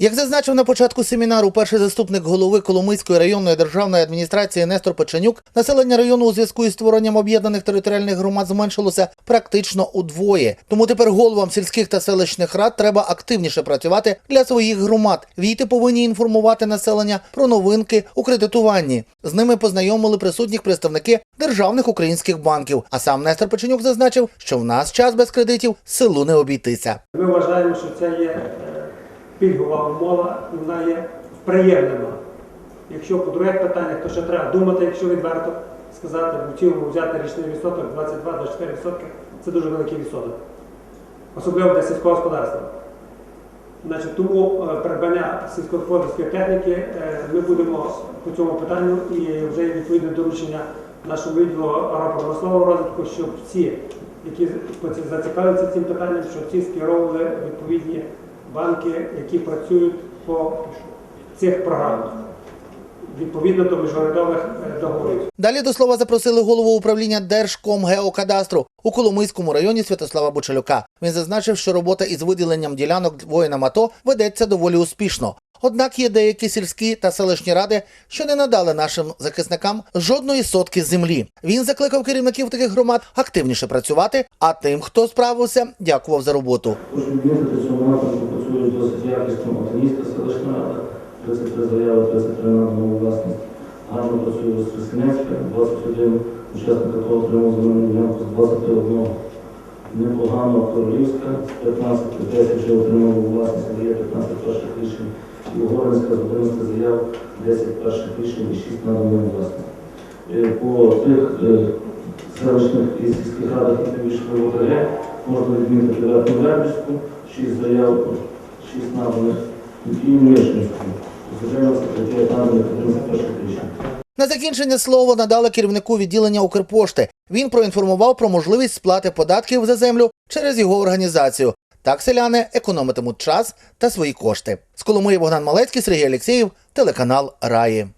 Як зазначив на початку семінару перший заступник голови Коломийської районної державної адміністрації Нестор Печенюк, населення району у зв'язку із створенням об'єднаних територіальних громад зменшилося практично удвоє. Тому тепер головам сільських та селищних рад треба активніше працювати для своїх громад. Війти повинні інформувати населення про новинки у кредитуванні. З ними познайомили присутніх представники державних українських банків. А сам Нестор Печенюк зазначив, що в нас час без кредитів селу не обійтися. Ми вважаємо, що це є пільгова умова, вона є приємлива. Якщо по других питаннях, то ще треба думати, якщо відверто сказати, в цілому взяти річний відсоток 22-24% це дуже великий відсоток. Особливо для сільського господарства. Значить, тому е, придбання сільськогосподарської техніки е, ми будемо по цьому питанню і вже є відповідне доручення нашому відділу агропромислового розвитку, щоб всі, які зацікавляться цим питанням, щоб ці скеровували відповідні банки, які працюють по цих програмах відповідно до міжнародних е, договорів. Далі до слова запросили голову управління Держкомгеокадастру у Коломийському районі Святослава Бучалюка. Він зазначив, що робота із виділенням ділянок воїнам АТО ведеться доволі успішно. Однак є деякі сільські та селищні ради, що не надали нашим захисникам жодної сотки землі. Він закликав керівників таких громад активніше працювати, а тим, хто справився, дякував за роботу. Працює досить якісно Матанівська селищна рада, 33 заяви, 33 на нову власність. Гарно працює Воскресенецька, 21 учасника того отримав земельну ділянку з 21. Непогано Королівська, 15 10 вже отримав власність, є 15 перших рішень. І Угоринська з 11 заяв, 10 перших рішень і 6 на нову власність. Е, По тих е, селищних і сільських радах, які вийшли в ОТГ, можна відмітити Верхньовербівську, 6 заяв, 6 наданих, і Мишинську. Звичайно, секретаря наданих 11 перших. На закінчення слово надали керівнику відділення Укрпошти. Він проінформував про можливість сплати податків за землю через його організацію. Так селяни економитимуть час та свої кошти. З Коломиї Богдан Малецький, Сергій Алєксєєв, телеканал Раї.